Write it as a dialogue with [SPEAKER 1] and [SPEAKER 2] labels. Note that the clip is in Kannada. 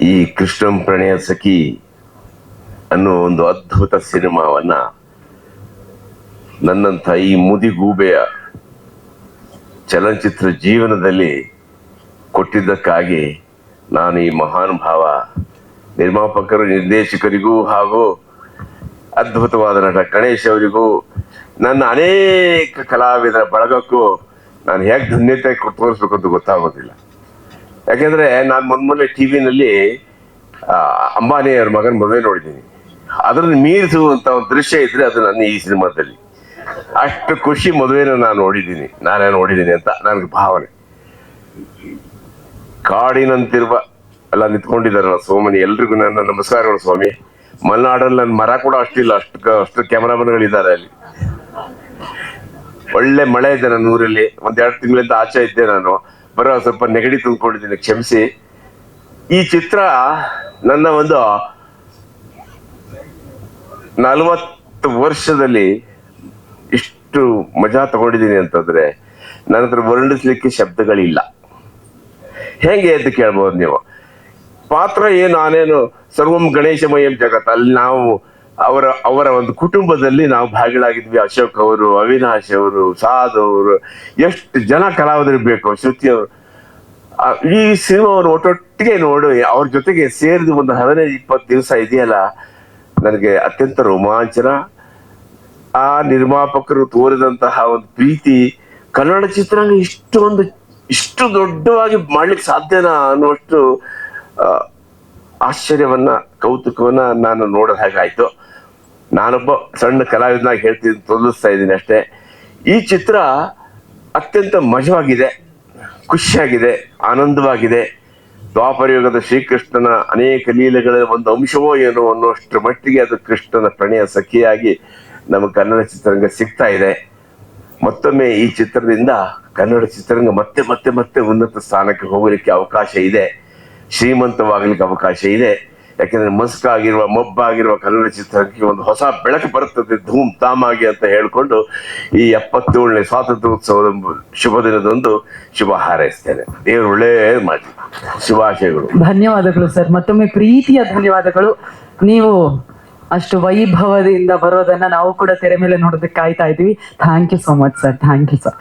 [SPEAKER 1] ಈ ಕೃಷ್ಣಂ ಪ್ರಣಯ ಸಖಿ ಅನ್ನೋ ಒಂದು ಅದ್ಭುತ ಸಿನಿಮಾವನ್ನ ನನ್ನಂಥ ಈ ಮುದಿಗೂಬೆಯ ಚಲನಚಿತ್ರ ಜೀವನದಲ್ಲಿ ಕೊಟ್ಟಿದ್ದಕ್ಕಾಗಿ ನಾನು ಈ ಮಹಾನುಭಾವ ನಿರ್ಮಾಪಕರು, ನಿರ್ದೇಶಕರಿಗೂ ಹಾಗೂ ಅದ್ಭುತವಾದ ನಟ ಗಣೇಶ್ ಅವರಿಗೂ, ನನ್ನ ಅನೇಕ ಕಲಾವಿದರ ಬಳಗಕ್ಕೂ ನಾನು ಹೇಗೆ ಧನ್ಯತೆ ತೋರಿಸ್ಬೇಕು ಅಂತ ಗೊತ್ತಾಗೋದಿಲ್ಲ. ಯಾಕೆಂದ್ರೆ ನಾನು ಮೊನ್ನೆ ಟಿ ವಿನಲ್ಲಿ ಅಂಬಾನಿ ಅವ್ರ ಮಗನ ಮದುವೆ ನೋಡಿದ್ದೀನಿ. ಅದನ್ನು ಮೀರಿಸುವಂತ ಒಂದು ದೃಶ್ಯ ಇದ್ರೆ ಅದು ನನ್ನ ಈ ಸಿನಿಮಾದಲ್ಲಿ. ಅಷ್ಟು ಖುಷಿ ಮದುವೆನ ನಾನು ನೋಡಿದ್ದೀನಿ, ನಾನೇ ನೋಡಿದ್ದೀನಿ ಅಂತ ನನಗೆ ಭಾವನೆ. ಕಾಡಿನಂತಿರುವ, ಎಲ್ಲ ನಿಂತ್ಕೊಂಡಿದ್ದಾರಲ್ಲ ಸೋಮನಿ, ಎಲ್ರಿಗೂ ನನ್ನ ನಮಸ್ಕಾರಗಳು ಸ್ವಾಮಿ. ಮಲೆನಾಡಲ್ಲಿ ನನ್ನ ಮರ ಕೂಡ ಅಷ್ಟಿಲ್ಲ ಅಷ್ಟು ಅಷ್ಟು ಕ್ಯಾಮರಾಮನ್ಗಳಿದ್ದಾರೆ ಅಲ್ಲಿ. ಒಳ್ಳೆ ಮಳೆ ಇದೆ ನನ್ನ ಊರಲ್ಲಿ, ಒಂದೆರಡು ತಿಂಗಳಿಂದ ಆಚೆ ಇದ್ದೆ ನಾನು. ಬರೋ ಸ್ವಲ್ಪ ನೆಗಡಿ ತುಂಬಿಕೊಂಡಿದ್ದೀನಿ, ಕ್ಷಮಿಸಿ. ಈ ಚಿತ್ರ ನನ್ನ ಒಂದು ನಲವತ್ತು ವರ್ಷದಲ್ಲಿ ಇಷ್ಟು ಮಜಾ ತಗೊಂಡಿದ್ದೀನಿ ಅಂತಂದ್ರೆ ನನ್ನ ಹತ್ರ ವರ್ಣಿಸ್ಲಿಕ್ಕೆ ಶಬ್ದಗಳಿಲ್ಲ. ಹೇಗೆ ಅಂತ ಕೇಳ್ಬೋದು ನೀವು? ಪಾತ್ರ ಏನು, ನಾನೇನು ಸರ್ವಂ ಗಣೇಶಮಯಂ ಜಗತ್, ಅಲ್ಲಿ ನಾವು ಅವರ ಅವರ ಒಂದು ಕುಟುಂಬದಲ್ಲಿ ನಾವು ಭಾಗಿಗಳಾಗಿದ್ವಿ. ಅಶೋಕ್ ಅವರು, ಅವಿನಾಶ್ ಅವರು, ಸಾಧು ಅವರು, ಎಷ್ಟು ಜನ ಕಲಾವಿದರು ಬೇಕು, ಶ್ರುತಿ ಅವರು. ಈ ಸಿನಿಮಾವನ್ನು ಒಟ್ಟೊಟ್ಟಿಗೆ ನೋಡಿ ಅವ್ರ ಜೊತೆಗೆ ಸೇರಿದ ಒಂದು ಹದಿನೈದು, ಇಪ್ಪತ್ತು ದಿವಸ ಇದೆಯಲ್ಲ, ನನಗೆ ಅತ್ಯಂತ ರೋಮಾಂಚನ. ಆ ನಿರ್ಮಾಪಕರು ತೋರಿದಂತಹ ಒಂದು ಪ್ರೀತಿ, ಕನ್ನಡ ಚಿತ್ರಾಂಗ ಇಷ್ಟೊಂದು, ಇಷ್ಟು ದೊಡ್ಡವಾಗಿ ಮಾಡ್ಲಿಕ್ಕೆ ಸಾಧ್ಯನಾ ಅನ್ನುವಷ್ಟು ಆಶ್ಚರ್ಯವನ್ನ, ಕೌತುಕವನ್ನ ನಾನು ನೋಡೋದು ಹಾಗಾಯ್ತು ನಾನೊಬ್ಬ ಸಣ್ಣ ಕಲಾವಿದನಾಗಿ ಹೇಳ್ತೀನಿ ತೋರಿಸ್ತಾ ಇದ್ದೀನಿ ಅಷ್ಟೇ. ಈ ಚಿತ್ರ ಅತ್ಯಂತ ಮಜವಾಗಿದೆ, ಖುಷಿಯಾಗಿದೆ, ಆನಂದವಾಗಿದೆ. ದ್ವಾಪರಯುಗದ ಶ್ರೀಕೃಷ್ಣನ ಅನೇಕ ಲೀಲೆಗಳ ಒಂದು ಅಂಶವೋ ಏನೋ ಅನ್ನುವಷ್ಟರ ಮಟ್ಟಿಗೆ ಅದು ಕೃಷ್ಣನ ಪ್ರಣಯ ಸಖಿಯಾಗಿ ನಮ್ಮ ಕನ್ನಡ ಚಿತ್ರರಂಗ ಸಿಗ್ತಾ ಇದೆ. ಮತ್ತೊಮ್ಮೆ ಈ ಚಿತ್ರದಿಂದ ಕನ್ನಡ ಚಿತ್ರರಂಗ ಮತ್ತೆ ಮತ್ತೆ ಮತ್ತೆ ಉನ್ನತ ಸ್ಥಾನಕ್ಕೆ ಹೋಗಲಿಕ್ಕೆ ಅವಕಾಶ ಇದೆ. ಶ್ರೀಮಂತವಾಗಲಿಕ್ಕೆ ಅವಕಾಶ ಇದೆ. ಯಾಕೆಂದ್ರೆ ಮಸ್ಕಾಗಿರುವ ಮೊಬ್ಬಾಗಿರುವ ಕನ್ನಡ ಚಿತ್ರಕ್ಕೆ ಒಂದು ಹೊಸ ಬೆಳಕು ಬರುತ್ತದೆ. ಧೂಮ್ ತಾಮಾಗಿ ಅಂತ ಹೇಳಿಕೊಂಡು ಈ ಎಪ್ಪತ್ತೇಳನೇ ಸ್ವಾತಂತ್ರ್ಯೋತ್ಸವದ ಶುಭ ದಿನದೊಂದು ಶುಭ ಹಾರೈಸ್ತೇನೆ. ದೇವರು ಒಳ್ಳೇದು ಮಾಡಿ ಶುಭಾಶಯಗಳು.
[SPEAKER 2] ಧನ್ಯವಾದಗಳು ಸರ್. ಮತ್ತೊಮ್ಮೆ ಪ್ರೀತಿಯ ಧನ್ಯವಾದಗಳು. ನೀವು ಅಷ್ಟು ವೈಭವದಿಂದ ಬರೋದನ್ನ ನಾವು ಕೂಡ ತೆರೆ ಮೇಲೆ ನೋಡೋದಕ್ಕೆ ಕಾಯ್ತಾ ಇದ್ದೀವಿ. Thank you so much sir thank you sir